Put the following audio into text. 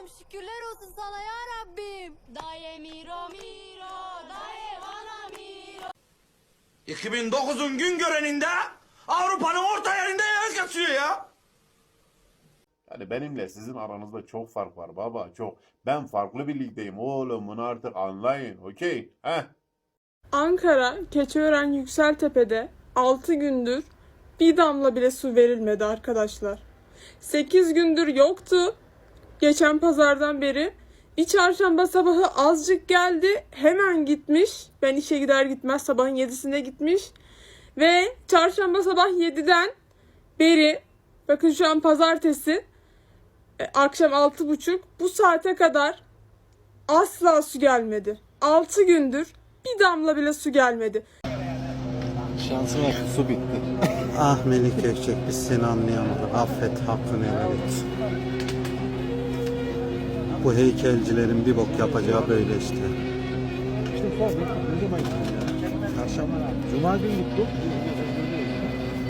Allah'ım şükürler olsun sana ya Rabbim. Daye miro miro, daye bana miro. 2009'un gün göreninde Avrupa'nın orta yerinde yer kaçıyor ya. Yani benimle sizin aranızda çok fark var baba çok. Ben farklı bir ligdeyim oğlum bunu artık anlayın okey. Heh. Ankara, Keçiören Yükseltepe'de 6 gündür bir damla bile su verilmedi arkadaşlar. 8 gündür yoktu. Geçen pazardan beri bir çarşamba sabahı azıcık geldi. Hemen gitmiş. Ben işe gider gitmez sabahın 7'sinde gitmiş. Ve çarşamba sabah 7'den beri bakın şu an pazartesi e, akşam 6.30 bu saate kadar asla su gelmedi. 6 gündür bir damla bile su gelmedi. Şansıma su bitti. Ah Melik Gökçek biz seni anlayamadık. Affet hakkını helal et. Bu heykelcilerin bir bok yapacağı böyle işte. İşte ne zaman gittim ya? Çarşamba. Cuma günü gittim.